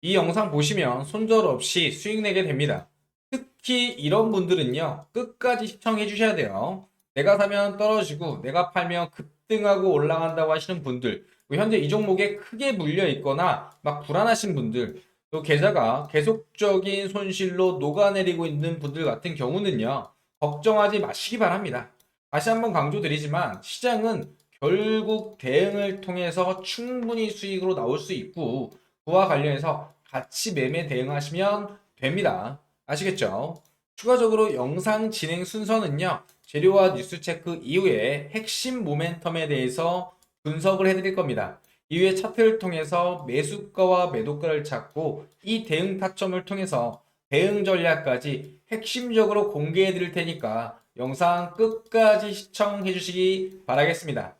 이 영상 보시면 손절 없이 수익 내게 됩니다. 특히 이런 분들은요, 끝까지 시청해 주셔야 돼요. 내가 사면 떨어지고, 내가 팔면 급등하고 올라간다고 하시는 분들, 현재 이 종목에 크게 물려 있거나 막 불안하신 분들, 또 계좌가 계속적인 손실로 녹아내리고 있는 분들 같은 경우는요, 걱정하지 마시기 바랍니다. 다시 한번 강조드리지만, 시장은 결국 대응을 통해서 충분히 수익으로 나올 수 있고, 그와 관련해서 같이 매매 대응하시면 됩니다. 아시겠죠? 추가적으로 영상 진행 순서는요, 재료와 뉴스 체크 이후에 핵심 모멘텀에 대해서 분석을 해드릴 겁니다. 이후에 차트를 통해서 매수가와 매도가를 찾고 이 대응 타점을 통해서 대응 전략까지 핵심적으로 공개해 드릴 테니까 영상 끝까지 시청해 주시기 바라겠습니다.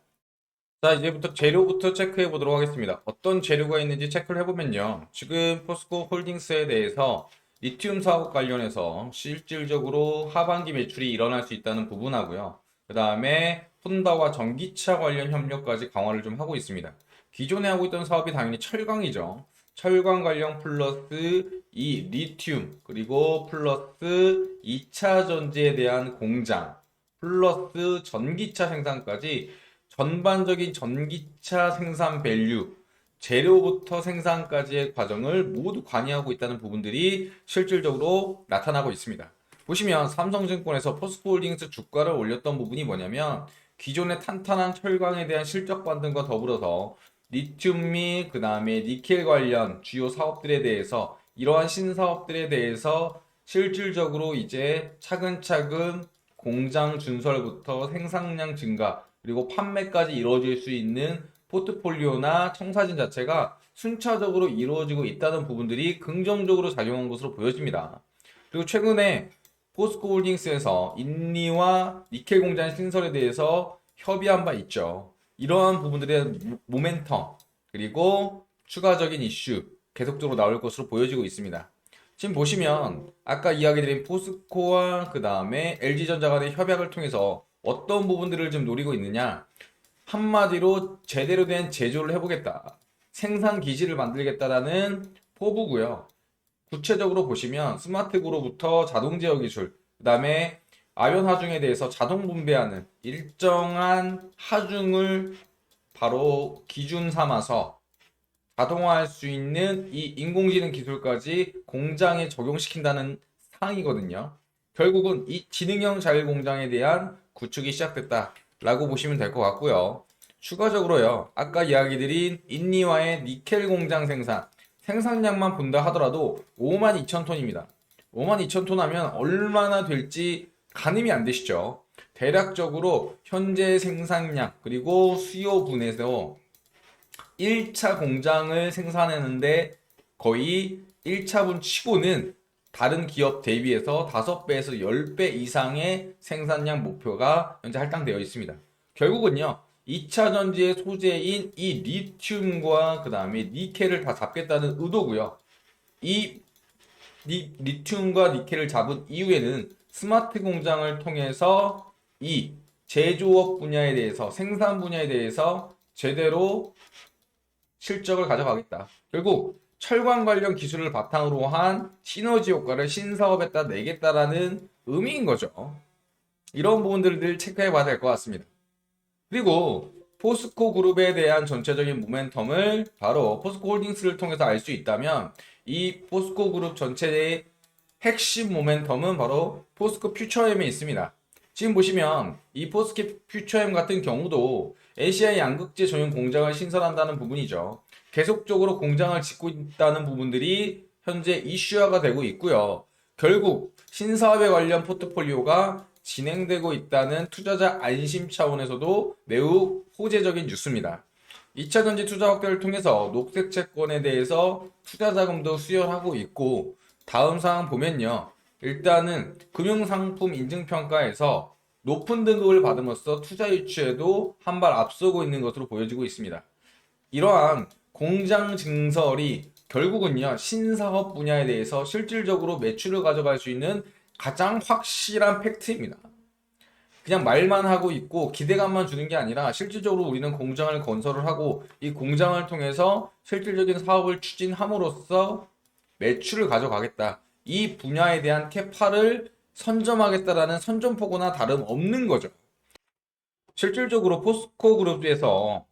자, 이제부터 재료부터 체크해 보도록 하겠습니다. 어떤 재료가 있는지 체크를 해보면요. 지금 포스코 홀딩스에 대해서 리튬 사업 관련해서 실질적으로 하반기 매출이 일어날 수 있다는 부분하고요. 그 다음에 혼다와 전기차 관련 협력까지 강화를 좀 하고 있습니다. 기존에 하고 있던 사업이 당연히 철강이죠. 철강 관련 플러스 이 리튬 그리고 플러스 2차 전지에 대한 공장 플러스 전기차 생산까지 전반적인 전기차 생산 밸류, 재료부터 생산까지의 과정을 모두 관여하고 있다는 부분들이 실질적으로 나타나고 있습니다. 보시면 삼성증권에서 포스코홀딩스 주가를 올렸던 부분이 뭐냐면 기존의 탄탄한 철강에 대한 실적 반등과 더불어서 리튬 및 그 다음에 니켈 관련 주요 사업들에 대해서 이러한 신사업들에 대해서 실질적으로 이제 차근차근 공장 준설부터 생산량 증가 그리고 판매까지 이루어질 수 있는 포트폴리오나 청사진 자체가 순차적으로 이루어지고 있다는 부분들이 긍정적으로 작용한 것으로 보여집니다. 그리고 최근에 포스코 홀딩스에서 인니와 니켈 공장 신설에 대해서 협의한 바 있죠. 이러한 부분들의 모멘텀 그리고 추가적인 이슈 계속적으로 나올 것으로 보여지고 있습니다. 지금 보시면 아까 이야기드린 포스코와 그 다음에 LG전자 간의 협약을 통해서 어떤 부분들을 좀 노리고 있느냐? 한마디로 제대로 된 제조를 해보겠다. 생산 기지를 만들겠다라는 포부고요. 구체적으로 보시면 스마트그로부터 자동 제어 기술 그 다음에 아연 하중에 대해서 자동 분배하는 일정한 하중을 바로 기준 삼아서 자동화할 수 있는 이 인공지능 기술까지 공장에 적용시킨다는 사항이거든요. 결국은 이 지능형 자율 공장에 대한 구축이 시작됐다 라고 보시면 될 것 같고요. 추가적으로요, 아까 이야기 드린 인니와의 니켈 공장 생산, 생산량만 본다 하더라도 5만 2천 톤입니다. 5만 2천 톤 하면 얼마나 될지 가늠이 안 되시죠? 대략적으로 현재 생산량 그리고 수요 분에서 1차 공장을 생산하는데 거의 1차분 치고는 다른 기업 대비해서 5배에서 10배 이상의 생산량 목표가 현재 할당되어 있습니다. 결국은요, 2차 전지의 소재인 이 리튬과 그 다음에 니켈을 다 잡겠다는 의도고요. 이 리, 리튬과 니켈을 잡은 이후에는 스마트 공장을 통해서 이 제조업 분야에 대해서 생산 분야에 대해서 제대로 실적을 가져가겠다. 결국 철강 관련 기술을 바탕으로 한 시너지 효과를 신사업에다 내겠다라는 의미인 거죠. 이런 부분들을 체크해 봐야 될 것 같습니다. 그리고 포스코 그룹에 대한 전체적인 모멘텀을 바로 포스코 홀딩스를 통해서 알 수 있다면 이 포스코 그룹 전체의 핵심 모멘텀은 바로 포스코 퓨처엠에 있습니다. 지금 보시면 이 포스코 퓨처엠 같은 경우도 ACI 양극재 전용 공장을 신설한다는 부분이죠. 계속적으로 공장을 짓고 있다는 부분들이 현재 이슈화가 되고 있고요. 결국 신사업에 관련 포트폴리오가 진행되고 있다는 투자자 안심 차원에서도 매우 호재적인 뉴스입니다. 2차 전지 투자 확대를 통해서 녹색 채권에 대해서 투자 자금도 수혈하고 있고 다음 사항 보면요. 일단은 금융상품 인증평가에서 높은 등급을 받음으로써 투자 유치에도 한 발 앞서고 있는 것으로 보여지고 있습니다. 이러한 공장 증설이 결국은요 신사업 분야에 대해서 실질적으로 매출을 가져갈 수 있는 가장 확실한 팩트입니다. 그냥 말만 하고 있고 기대감만 주는 게 아니라 실질적으로 우리는 공장을 건설을 하고 이 공장을 통해서 실질적인 사업을 추진함으로써 매출을 가져가겠다. 이 분야에 대한 캐파를 선점하겠다라는 선점포고나 다름없는 거죠. 실질적으로 포스코 그룹에서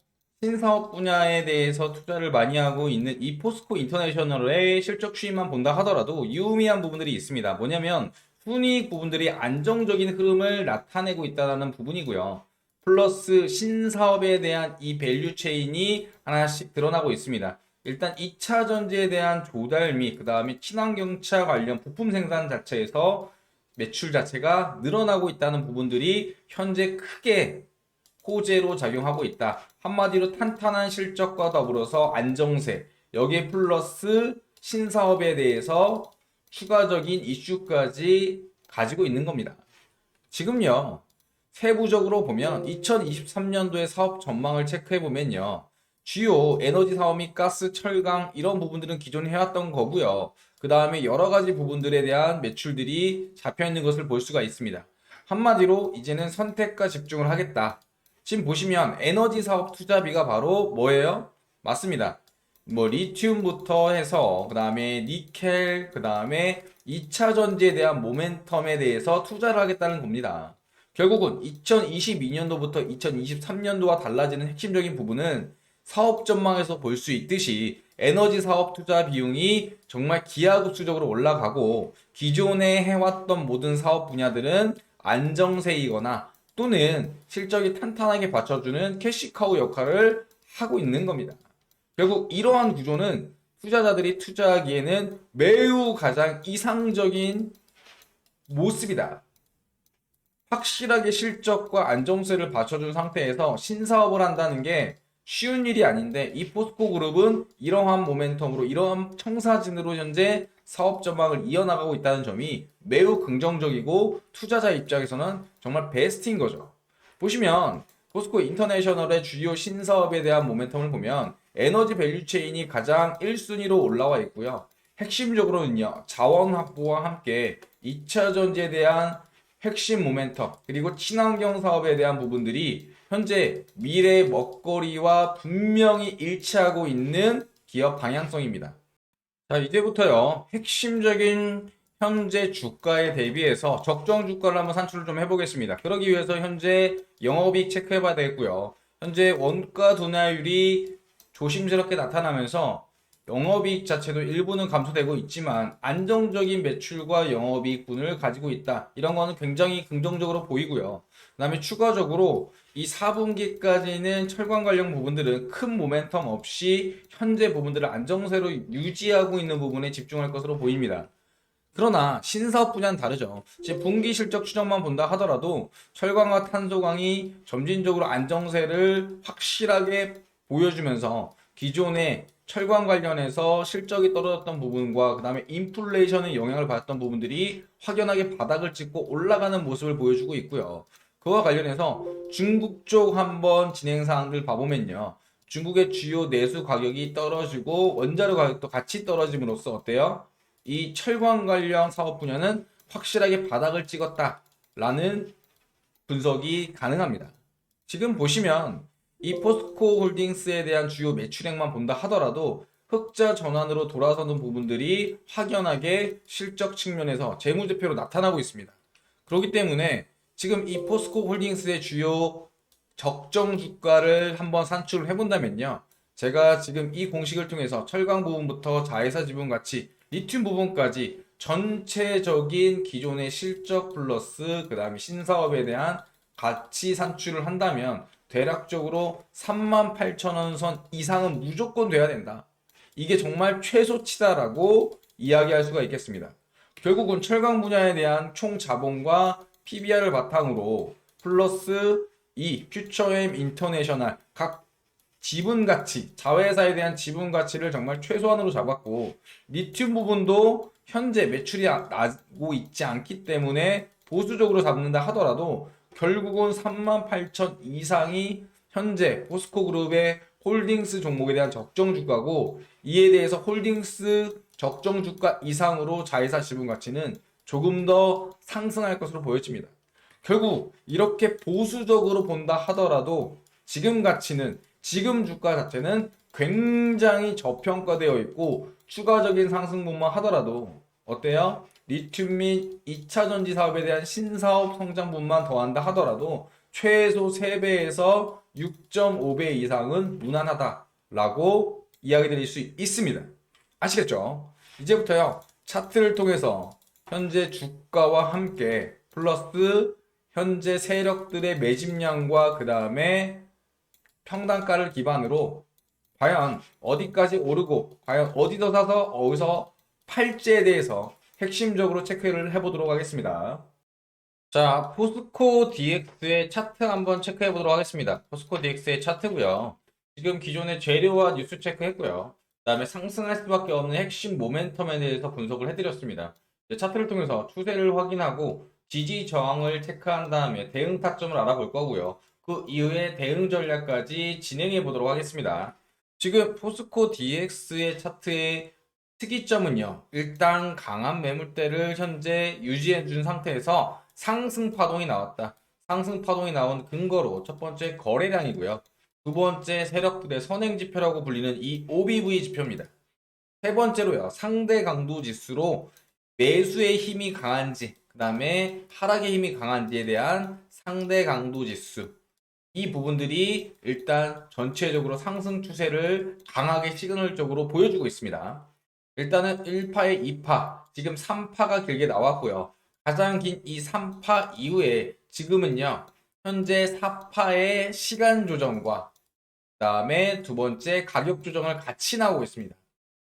신사업 분야에 대해서 투자를 많이 하고 있는 이 포스코 인터내셔널의 실적 추이만 본다 하더라도 유의미한 부분들이 있습니다. 뭐냐면 순이익 부분들이 안정적인 흐름을 나타내고 있다는 부분이고요. 플러스 신사업에 대한 이 밸류 체인이 하나씩 드러나고 있습니다. 일단 2차 전지에 대한 조달 및 그다음에 친환경차 관련 부품 생산 자체에서 매출 자체가 늘어나고 있다는 부분들이 현재 크게 호재로 작용하고 있다. 한마디로 탄탄한 실적과 더불어서 안정세, 여기에 플러스 신사업에 대해서 추가적인 이슈까지 가지고 있는 겁니다. 지금요, 세부적으로 보면 2023년도의 사업 전망을 체크해 보면요. 주요 에너지 사업 및 가스, 철강 이런 부분들은 기존에 해왔던 거고요. 그 다음에 여러 가지 부분들에 대한 매출들이 잡혀 있는 것을 볼 수가 있습니다. 한마디로 이제는 선택과 집중을 하겠다. 지금 보시면 에너지 사업 투자비가 바로 뭐예요? 맞습니다. 뭐 리튬부터 해서 그 다음에 니켈, 그 다음에 2차 전지에 대한 모멘텀에 대해서 투자를 하겠다는 겁니다. 결국은 2022년도부터 2023년도와 달라지는 핵심적인 부분은 사업 전망에서 볼 수 있듯이 에너지 사업 투자 비용이 정말 기하급수적으로 올라가고 기존에 해왔던 모든 사업 분야들은 안정세이거나 또는 실적이 탄탄하게 받쳐주는 캐시카우 역할을 하고 있는 겁니다. 결국 이러한 구조는 투자자들이 투자하기에는 매우 가장 이상적인 모습이다. 확실하게 실적과 안정세를 받쳐준 상태에서 신사업을 한다는 게 쉬운 일이 아닌데 이 포스코 그룹은 이러한 모멘텀으로 이러한 청사진으로 현재 사업 전망을 이어나가고 있다는 점이 매우 긍정적이고 투자자 입장에서는 정말 베스트인 거죠. 보시면 포스코 인터내셔널의 주요 신사업에 대한 모멘텀을 보면 에너지 밸류 체인이 가장 1순위로 올라와 있고요. 핵심적으로는요. 자원 확보와 함께 2차 전지에 대한 핵심 모멘텀 그리고 친환경 사업에 대한 부분들이 현재 미래 먹거리와 분명히 일치하고 있는 기업 방향성입니다. 자, 이제부터요. 핵심적인 현재 주가에 대비해서 적정 주가를 한번 산출을 좀 해보겠습니다. 그러기 위해서 현재 영업이익 체크해봐야 되겠고요. 현재 원가 둔화율이 조심스럽게 나타나면서 영업이익 자체도 일부는 감소되고 있지만 안정적인 매출과 영업이익분을 가지고 있다. 이런 거는 굉장히 긍정적으로 보이고요. 그 다음에 추가적으로 이 4분기까지는 철강 관련 부분들은 큰 모멘텀 없이 현재 부분들을 안정세로 유지하고 있는 부분에 집중할 것으로 보입니다. 그러나 신사업 분야는 다르죠. 지금 분기 실적 추정만 본다 하더라도 철강과 탄소강이 점진적으로 안정세를 확실하게 보여주면서 기존의 철강 관련해서 실적이 떨어졌던 부분과 그 다음에 인플레이션의 영향을 받았던 부분들이 확연하게 바닥을 찍고 올라가는 모습을 보여주고 있고요. 그와 관련해서 중국 쪽 한번 진행 사항들 봐보면요. 중국의 주요 내수 가격이 떨어지고 원자료 가격도 같이 떨어짐으로써 어때요? 이 철강 관련 사업 분야는 확실하게 바닥을 찍었다라는 분석이 가능합니다. 지금 보시면 이 포스코 홀딩스에 대한 주요 매출액만 본다 하더라도 흑자 전환으로 돌아서는 부분들이 확연하게 실적 측면에서 재무제표로 나타나고 있습니다. 그렇기 때문에 지금 이 포스코 홀딩스의 주요 적정 주가를 한번 산출을 해본다면요. 제가 지금 이 공식을 통해서 철강 부분부터 자회사 지분 가치, 리튬 부분까지 전체적인 기존의 실적 플러스 그 다음에 신사업에 대한 가치 산출을 한다면 대략적으로 38,000원 선 이상은 무조건 돼야 된다. 이게 정말 최소치다라고 이야기할 수가 있겠습니다. 결국은 철강 분야에 대한 총 자본과 PBR을 바탕으로 플러스 이 퓨처엠 인터내셔널 각 지분 가치, 자회사에 대한 지분 가치를 정말 최소한으로 잡았고 리튬 부분도 현재 매출이 나고 있지 않기 때문에 보수적으로 잡는다 하더라도 결국은 38,000 이상이 현재 포스코 그룹의 홀딩스 종목에 대한 적정 주가고 이에 대해서 홀딩스 적정 주가 이상으로 자회사 지분 가치는 조금 더 상승할 것으로 보여집니다. 결국 이렇게 보수적으로 본다 하더라도 지금 가치는 지금 주가 자체는 굉장히 저평가되어 있고 추가적인 상승분만 하더라도 어때요? 리튬 및 2차 전지 사업에 대한 신사업 성장분만 더한다 하더라도 최소 3배에서 6.5배 이상은 무난하다라고 이야기 드릴 수 있습니다. 아시겠죠? 이제부터요. 차트를 통해서 현재 주가와 함께 플러스 현재 세력들의 매집량과 그 다음에 평단가를 기반으로 과연 어디까지 오르고 과연 어디서 사서 어디서 팔지에 대해서 핵심적으로 체크를 해보도록 하겠습니다. 자, 포스코 DX의 차트 한번 체크해 보도록 하겠습니다. 포스코 DX의 차트고요. 지금 기존의 재료와 뉴스 체크했고요. 그다음에 상승할 수밖에 없는 핵심 모멘텀에 대해서 분석을 해드렸습니다. 차트를 통해서 추세를 확인하고 지지 저항을 체크한 다음에 대응 타점을 알아볼 거고요. 그 이후에 대응 전략까지 진행해 보도록 하겠습니다. 지금 포스코 DX의 차트의 특이점은요. 일단 강한 매물대를 현재 유지해 준 상태에서 상승 파동이 나왔다. 상승 파동이 나온 근거로 첫 번째 거래량이고요. 두 번째 세력들의 선행 지표라고 불리는 이 OBV 지표입니다. 세 번째로요. 상대 강도 지수로 매수의 힘이 강한지, 그 다음에 하락의 힘이 강한지에 대한 상대 강도 지수. 이 부분들이 일단 전체적으로 상승 추세를 강하게 시그널적으로 보여주고 있습니다. 일단은 1파에 2파, 지금 3파가 길게 나왔고요. 가장 긴 이 3파 이후에 지금은요, 현재 4파의 시간 조정과 그 다음에 두 번째 가격 조정을 같이 나오고 있습니다.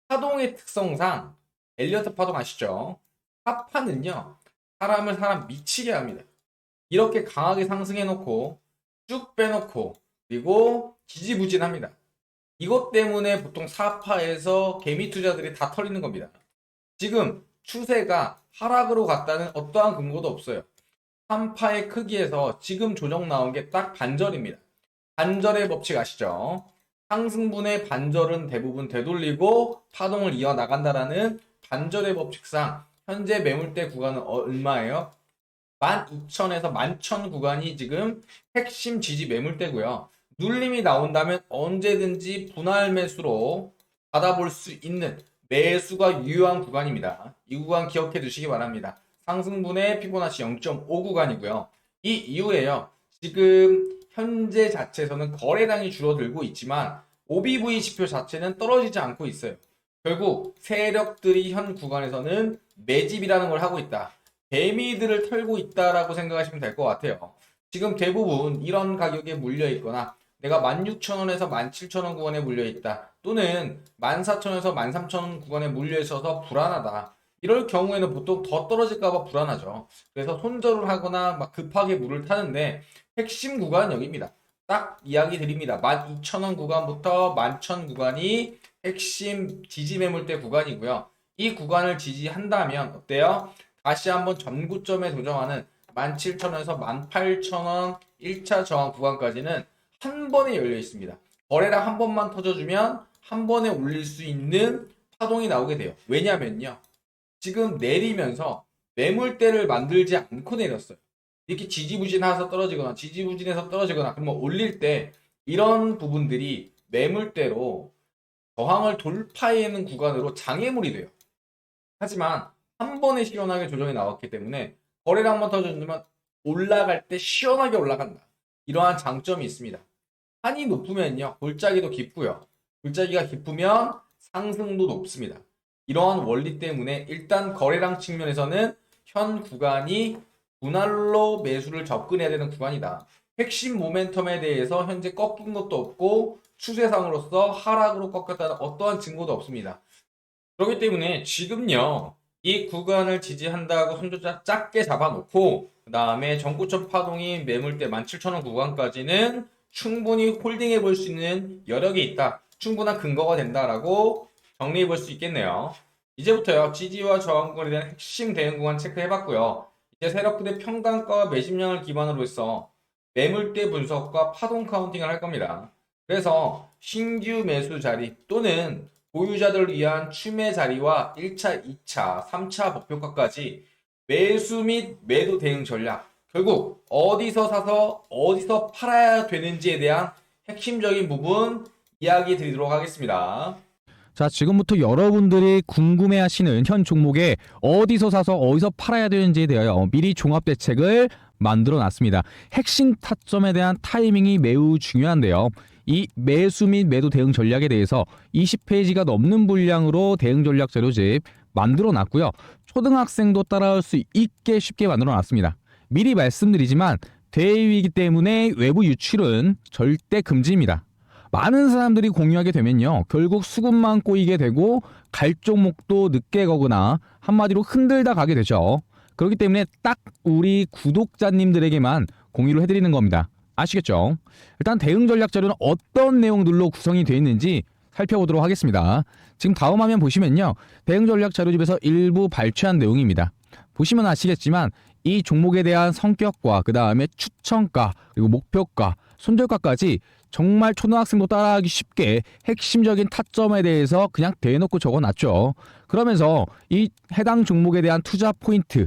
파동의 특성상 엘리어트 파동 아시죠? 4파는요, 사람을 사람 미치게 합니다. 이렇게 강하게 상승해 놓고 쭉 빼놓고 그리고 지지부진합니다. 이것 때문에 보통 4파에서 개미 투자들이 다 털리는 겁니다. 지금 추세가 하락으로 갔다는 어떠한 근거도 없어요. 3파의 크기에서 지금 조정 나온 게 딱 반절입니다. 반절의 법칙 아시죠? 상승분의 반절은 대부분 되돌리고 파동을 이어나간다라는 반절의 법칙상 현재 매물대 구간은 얼마예요? 12,000에서 11,000 구간이 지금 핵심 지지 매물대고요. 눌림이 나온다면 언제든지 분할 매수로 받아볼 수 있는 매수가 유효한 구간입니다. 이 구간 기억해 두시기 바랍니다. 상승분의 피보나치 0.5 구간이고요. 이 이후에요. 지금 현재 자체에서는 거래량이 줄어들고 있지만 OBV 지표 자체는 떨어지지 않고 있어요. 결국 세력들이 현 구간에서는 매집이라는 걸 하고 있다. 개미들을 털고 있다라고 생각하시면 될 것 같아요. 지금 대부분 이런 가격에 물려 있거나 내가 16,000원에서 17,000원 구간에 물려 있다. 또는 14,000원에서 13,000원 구간에 물려 있어서 불안하다. 이럴 경우에는 보통 더 떨어질까봐 불안하죠. 그래서 손절을 하거나 막 급하게 물을 타는데 핵심 구간 여기입니다. 딱 이야기 드립니다. 12,000원 구간부터 11,000 구간이 핵심 지지 매물대 구간이고요. 이 구간을 지지한다면 어때요? 다시 한번 전구점에 도정하는 17,000원에서 18,000원 1차 저항 구간까지는 한 번에 열려 있습니다. 거래량 한 번만 터져주면 한 번에 올릴 수 있는 파동이 나오게 돼요. 왜냐면요. 지금 내리면서 매물대를 만들지 않고 내렸어요. 이렇게 지지부진해서 떨어지거나 지지부진해서 떨어지거나 그러면 올릴 때 이런 부분들이 매물대로 저항을 돌파해는 구간으로 장애물이 돼요. 하지만 한 번에 시원하게 조정이 나왔기 때문에 거래량 한번 터져주면 올라갈 때 시원하게 올라간다. 이러한 장점이 있습니다. 한이 높으면요, 골짜기도 깊고요. 골짜기가 깊으면 상승도 높습니다. 이러한 원리 때문에 일단 거래량 측면에서는 현 구간이 분할로 매수를 접근해야 되는 구간이다. 핵심 모멘텀에 대해서 현재 꺾인 것도 없고 추세상으로서 하락으로 꺾였다는 어떠한 증거도 없습니다. 그렇기 때문에 지금요, 이 구간을 지지한다고 손조작 작게 잡아놓고 그 다음에 전고점 파동이 매물대 17,000원 구간까지는 충분히 홀딩해 볼 수 있는 여력이 있다. 충분한 근거가 된다라고 정리해 볼 수 있겠네요. 이제부터요. 지지와 저항권에 대한 핵심 대응 구간 체크해 봤고요. 이제 세력들의 평단가와 매집량을 기반으로 해서 매물대 분석과 파동 카운팅을 할 겁니다. 그래서 신규 매수 자리 또는 보유자들을 위한 추매 자리와 1차, 2차, 3차 목표가까지 매수 및 매도 대응 전략 결국 어디서 사서 어디서 팔아야 되는지에 대한 핵심적인 부분 이야기 드리도록 하겠습니다. 자, 지금부터 여러분들이 궁금해 하시는 현 종목에 어디서 사서 어디서 팔아야 되는지에 대하여 미리 종합 대책을 만들어 놨습니다. 핵심 타점에 대한 타이밍이 매우 중요한데요. 이 매수 및 매도 대응 전략에 대해서 20페이지가 넘는 분량으로 대응 전략 자료집 만들어 놨고요. 초등학생도 따라올 수 있게 쉽게 만들어 놨습니다. 미리 말씀드리지만 대위이기 때문에 외부 유출은 절대 금지입니다. 많은 사람들이 공유하게 되면요. 결국 수급만 꼬이게 되고 갈 종목도 늦게 거거나 한마디로 흔들다 가게 되죠. 그렇기 때문에 딱 우리 구독자님들에게만 공유를 해드리는 겁니다. 아시겠죠? 일단 대응 전략 자료는 어떤 내용들로 구성이 되어 있는지 살펴보도록 하겠습니다. 지금 다음 화면 보시면요. 대응 전략 자료집에서 일부 발췌한 내용입니다. 보시면 아시겠지만 이 종목에 대한 성격과 그 다음에 추천가 그리고 목표가 손절가까지 정말 초등학생도 따라하기 쉽게 핵심적인 타점에 대해서 그냥 대놓고 적어놨죠. 그러면서 이 해당 종목에 대한 투자 포인트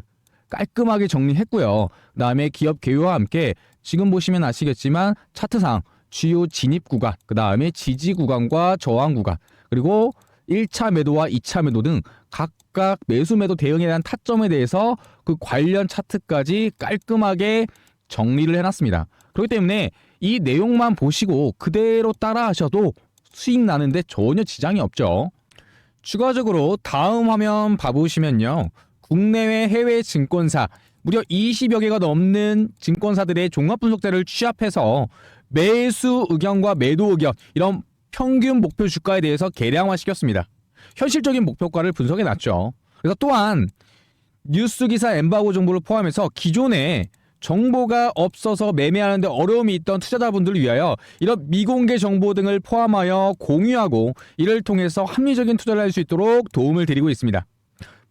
깔끔하게 정리했고요. 그 다음에 기업 개요와 함께 지금 보시면 아시겠지만 차트상 주요 진입 구간, 그 다음에 지지 구간과 저항 구간, 그리고 1차 매도와 2차 매도 등 각각 매수 매도 대응에 대한 타점에 대해서 그 관련 차트까지 깔끔하게 정리를 해놨습니다. 그렇기 때문에 이 내용만 보시고 그대로 따라 하셔도 수익 나는데 전혀 지장이 없죠. 추가적으로 다음 화면 봐보시면요. 국내외 해외 증권사 무려 20여 개가 넘는 증권사들의 종합 분석자를 취합해서 매수 의견과 매도 의견 이런 평균 목표 주가에 대해서 계량화 시켰습니다. 현실적인 목표가를 분석해 놨죠. 그래서 또한 뉴스 기사 엠바고 정보를 포함해서 기존에 정보가 없어서 매매하는데 어려움이 있던 투자자분들을 위하여 이런 미공개 정보 등을 포함하여 공유하고 이를 통해서 합리적인 투자를 할 수 있도록 도움을 드리고 있습니다.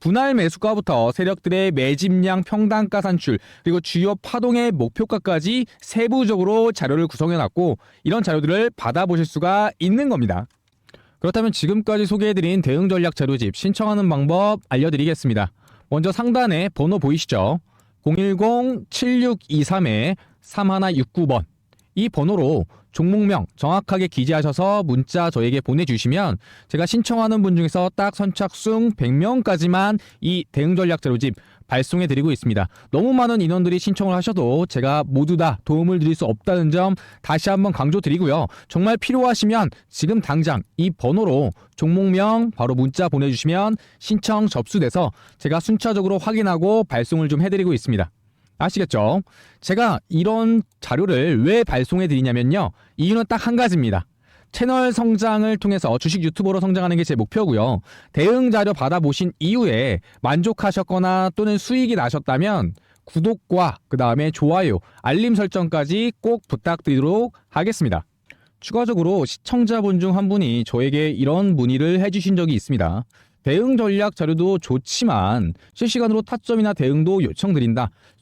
분할 매수가부터 세력들의 매집량 평단가 산출 그리고 주요 파동의 목표가까지 세부적으로 자료를 구성해 놨고 이런 자료들을 받아보실 수가 있는 겁니다. 그렇다면 지금까지 소개해드린 대응 전략 자료집 신청하는 방법 알려드리겠습니다. 먼저 상단에 번호 보이시죠? 010-7623-3169번 이 번호로 종목명 정확하게 기재하셔서 문자 저에게 보내주시면 제가 신청하는 분 중에서 딱 선착순 100명까지만 이 대응 전략 자료집 발송해 드리고 있습니다. 너무 많은 인원들이 신청을 하셔도 제가 모두 다 도움을 드릴 수 없다는 점 다시 한번 강조드리고요. 정말 필요하시면 지금 당장 이 번호로 종목명 바로 문자 보내주시면 신청 접수돼서 제가 순차적으로 확인하고 발송을 좀 해드리고 있습니다. 아시겠죠? 제가 이런 자료를 왜 발송해 드리냐면요. 이유는 딱 한 가지입니다. 채널 성장을 통해서 주식 유튜버로 성장하는 게 제 목표고요. 대응 자료 받아보신 이후에 만족하셨거나 또는 수익이 나셨다면 구독과 그 다음에 좋아요, 알림 설정까지 꼭 부탁드리도록 하겠습니다. 추가적으로 시청자분 중 한 분이 저에게 이런 문의를 해주신 적이 있습니다. 대응 전략 자료도 좋지만 실시간으로 타점이나 대응도 요청드린다.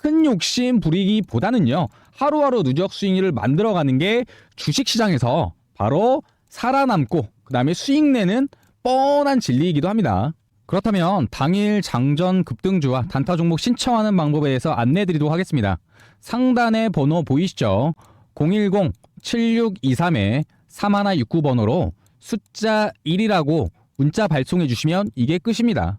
큰 욕심 부리기보다는요. 하루하루 누적 수익률을 만들어가는 게 주식시장에서 바로 살아남고 그 다음에 수익 내는 뻔한 진리이기도 합니다. 그렇다면 당일 장전 급등주와 단타 종목 신청하는 방법에 대해서 안내드리도록 하겠습니다. 상단에 번호 보이시죠? 010-7623에 3169번호로 숫자 1이라고 문자 발송해 주시면 이게 끝입니다.